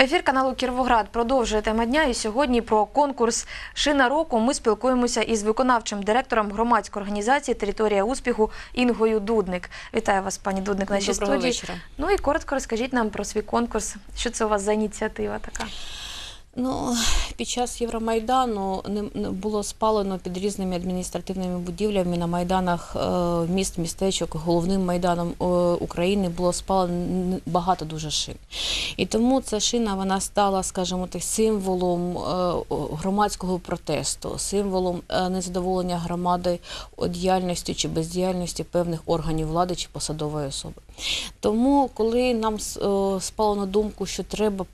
Ефір каналу Кіровоград продовжує тема дня. І сьогодні про конкурс Шина року ми спілкуємося із виконавчим директором громадської організації Територія успіху Інгою Дудник. Вітаю вас, пані Дудник, нашій Доброго студії. вечора. Ну і коротко розкажіть нам про свій конкурс. Що це у вас за ініціатива така? Ну, під час Євромайдану не, було спалено під різними адміністративними будівлями на майданах е, міст, містечок, головним майданом е, України було спалено багато дуже шин. І тому ця шина вона стала, скажімо так, символом е, громадського протесту, символом незадоволення громади діяльністю чи бездіяльністю певних органів влади чи посадової особи. Тому, коли нам спало на думку, що треба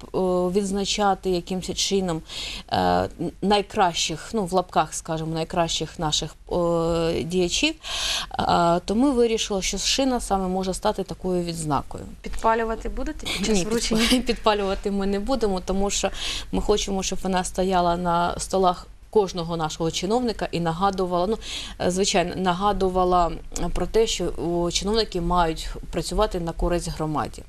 відзначати якимось чином е, найкращих, ну в лапках, скажімо, найкращих наших діячів, е, то ми вирішили, що шина саме може стати такою відзнакою. Підпалювати будете під час Ні, вручення? підпалювати ми не будемо, тому що ми хочемо, щоб вона стояла на столах. Кожного нашого чиновника і нагадувала, ну е, звичайно, нагадувала про те, що чиновники мають працювати на користь громаді.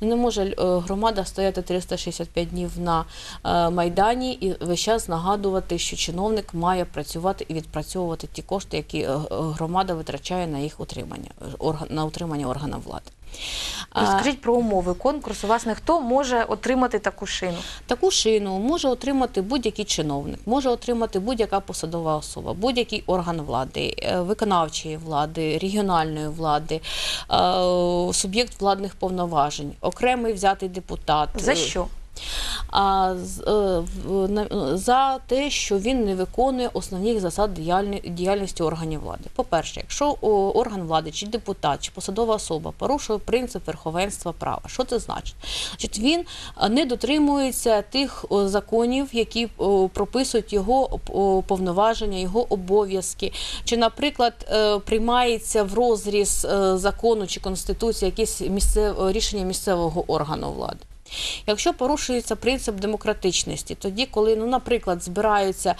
Ну, не може е, громада стояти 365 днів на е, майдані і весь час нагадувати, що чиновник має працювати і відпрацьовувати ті кошти, які громада витрачає на їх утримання, на утримання органів влади. Розкажіть про умови конкурсу. Власне, хто може отримати таку шину? Таку шину може отримати будь-який чиновник, може отримати будь-яка посадова особа, будь-який орган влади, е, виконавчої влади, регіональної влади, е, суб'єкт владних повноважень, окремий взятий депутат. За що? Е, за те, що він не виконує основних засад діяльності органів влади. По-перше, якщо орган влади, чи депутат, чи посадова особа порушує принцип верховенства права, що це значить? Значить, він е, не дотримується тих законів, які прописують його повноваження, його обов'язки, чи, наприклад, е, приймається в розріз закону чи конституції якесь місцеве рішення місцевого органу влади. Якщо порушується принцип демократичності, тоді, коли, ну, наприклад, збираються, е,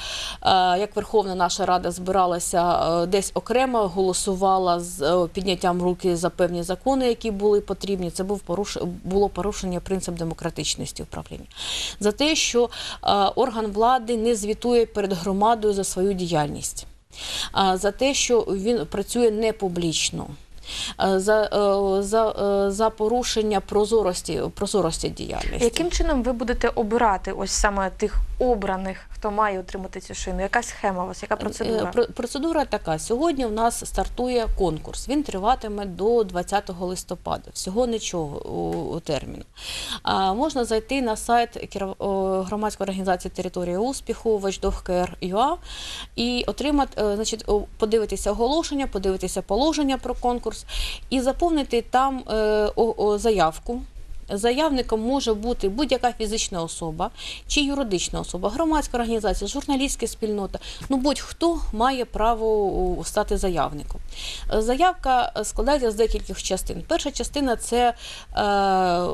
як Верховна наша Рада збиралася е, десь окремо, голосувала з е, підняттям руки за певні закони, які були потрібні, це був поруш... було порушення принцип демократичності управління. За те, що орган влади не звітує перед громадою за свою діяльність, за те, що він працює не публічно. Е, За, е, за, е, за порушення прозорості, прозорості діяльності. Яким чином ви будете обирати ось саме тих обраних, хто має отримати цю шину? Яка схема у вас? Яка процедура? Процедура така. Сьогодні у нас стартує конкурс. Він триватиме до 20 листопада. Всього нічого у, у терміну. А, можна зайти на сайт громадської організації Територія успіху watchdog.kr.ua і отримати, е, значить, подивитися оголошення, подивитися положення про конкурс і заповнити там е, заявку. Заявником може бути будь-яка фізична особа чи юридична особа, громадська організація, журналістська спільнота. Ну будь-хто має право стати заявником. Заявка складається з декількох частин. Перша частина це е,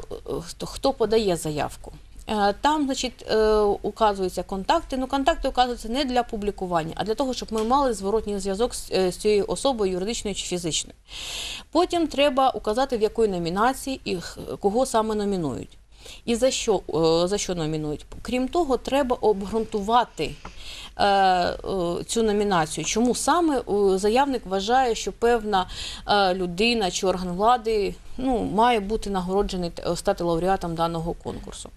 хто подає заявку. Е, Там, значить, е, указуються контакти. Ну, контакти указуються не для публікування, а для того, щоб ми мали зворотній зв'язок з, е, цією особою, юридичною чи фізичною. Потім треба указати, в якої номінації і кого саме номінують. І за що, е, за що номінують? Крім того, треба обґрунтувати е, е, цю номінацію. Чому саме заявник вважає, що певна людина чи орган влади ну, має бути нагороджений стати лауреатом даного конкурсу.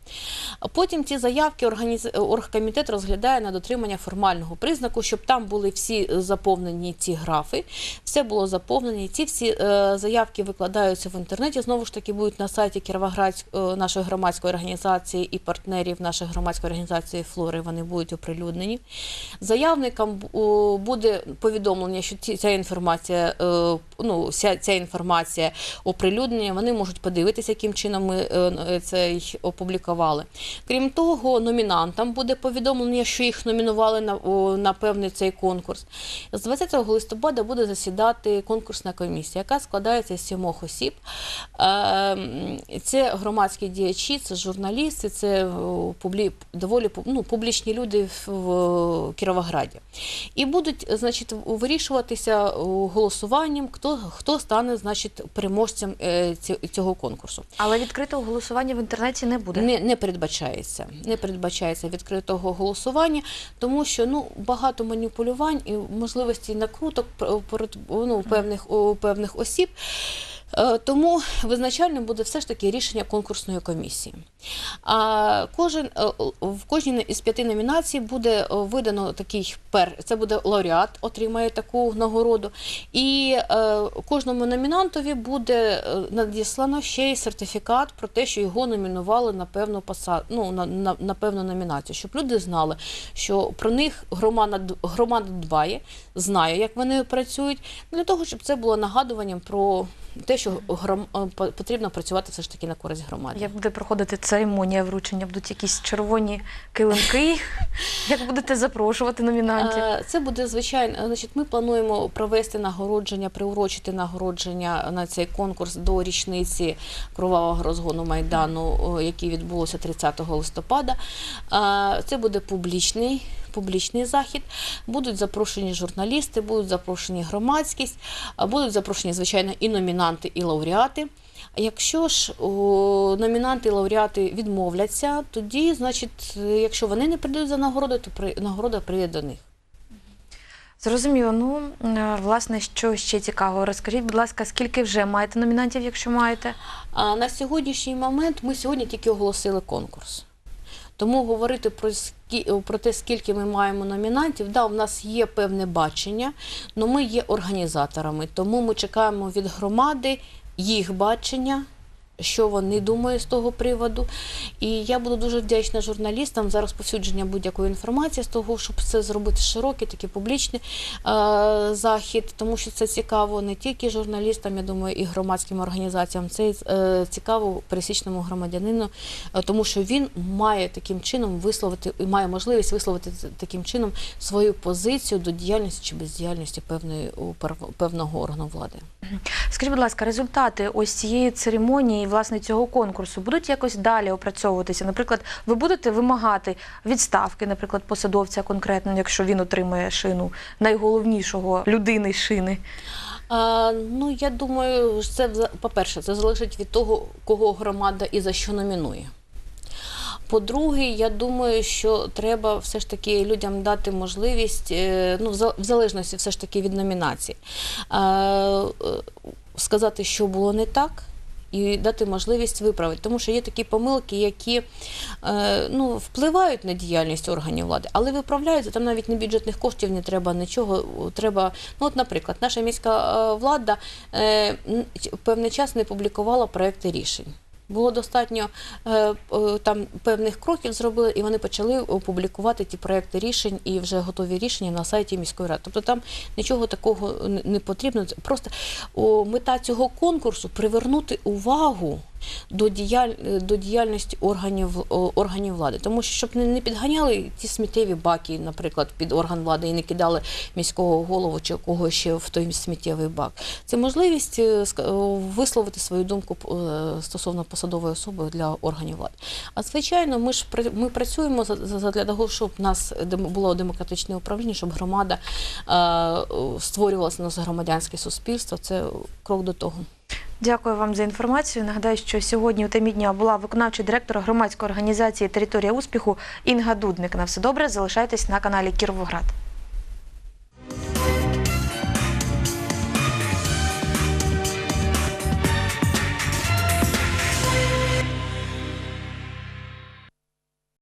Потім ці заявки організ... оргкомітет розглядає на дотримання формального признаку, щоб там були всі заповнені ці графи, все було заповнені. Ці всі заявки викладаються в інтернеті. Знову ж таки, будуть на сайті Кіровоградської нашої громадської організації і партнерів нашої громадської організації Флори. Вони будуть оприлюднені. Заявникам буде повідомлення, що ця інформація, е, ну, ця інформація оприлюднення, вони можуть подивитися, яким чином ми е, це опублікували. Крім того, номінантам буде повідомлення, що їх номінували на, на певний цей конкурс. З 20 листопада буде засідати конкурсна комісія, яка складається з сімох осіб. Е, Це громадські діячі, це журналісти, це о, публі, доволі ну, публічні люди в, Кіровограді. І будуть, значить, вирішуватися голосуванням, хто хто, стане значить, переможцем е, цього конкурсу. Але відкритого голосування в інтернеті не буде. Не, не передбачається. Не передбачається відкритого голосування, тому що ну багато маніпулювань і можливості накруток ну, у певних у певних осіб. Е, Тому визначальним буде все ж таки рішення конкурсної комісії. А кожен е, в кожній із п'яти номінацій буде е, видано такий пер. Це буде лауреат, отримає таку нагороду. І кожному номінантові буде надіслано ще й сертифікат про те, що його номінували на певну посаду, ну на, на, на певну номінацію, щоб люди знали, що про них громада громада дбає, знає, як вони працюють, для того, щоб це було нагадуванням про те, що гром, е, потрібно працювати все ж таки на користь громади. Як буде проходити церемонія вручення? Будуть якісь червоні килимки? Як будете запрошувати номінантів? Е, Це буде звичайно. Значить, ми плануємо провести нагородження, приурочити нагородження на цей конкурс до річниці кровавого розгону майдану, який відбулося 30 листопада. Е, Це буде публічний. Публічний захід будуть запрошені журналісти, будуть запрошені громадськість, будуть запрошені звичайно і номінанти, і лауреати. А Якщо ж номінанти і лауреати відмовляться, тоді, значить, якщо вони не прийдуть за нагородою, то при- нагорода прийде до них. Зрозуміло. Ну, е, власне, що ще цікаво? Розкажіть, будь ласка, скільки вже маєте номінантів, якщо маєте? А на сьогоднішній момент ми сьогодні тільки оголосили конкурс. Тому говорити про, скі- про те, скільки ми маємо номінантів, да, у нас є певне бачення, але ми є організаторами, тому ми чекаємо від громади їх бачення. Що вони думають з того приводу, і я буду дуже вдячна журналістам за розповсюдження будь-якої інформації з того, щоб це зробити широкий, такий публічний е, захід, тому що це цікаво не тільки журналістам, я думаю, і громадським організаціям. Це е, цікаво пересічному громадянину, е, тому що він має таким чином висловити і має можливість висловити таким чином свою позицію до діяльності чи бездіяльності певної певного органу влади. Скажіть, будь ласка, результати ось цієї церемонії, власне, цього конкурсу будуть якось далі опрацьовуватися? Наприклад, ви будете вимагати відставки, наприклад, посадовця конкретно, якщо він отримує шину найголовнішого людини шини. А, ну, я думаю, це по-перше, це залежить від того, кого громада і за що номінує. По-друге, я думаю, що треба все ж таки людям дати можливість, е, ну, в залежності все ж таки від номінації, е, сказати, що було не так. І дати можливість виправити, тому що є такі помилки, які е, ну, впливають на діяльність органів влади, але виправляються. Там навіть не бюджетних коштів не треба нічого. Треба, ну от, наприклад, наша міська е, влада е, певний час не публікувала проекти рішень. Було достатньо е, е, там певних кроків зробили, і вони почали опублікувати ті проекти рішень і вже готові рішення на сайті міської ради. Тобто там нічого такого не- потрібно. Просто мета цього конкурсу привернути увагу до, діяль... до діяльності органів, органів влади. Тому що щоб не, підганяли ті сміттєві баки, наприклад, під орган влади і не кидали міського голову чи кого ще в той сміттєвий бак. Це можливість е, ска- висловити свою думку е, стосовно посадової особи для органів влади. А звичайно, ми ж ми працюємо для того, щоб у нас було демократичне управління, щоб громада е, створювалася у нас громадянське суспільство. Це крок до того. Дякую вам за інформацію. Нагадаю, що сьогодні у темі дня була виконавчий директор громадської організації Територія успіху Інга Дудник. На все добре. Залишайтесь на каналі Кіровоград.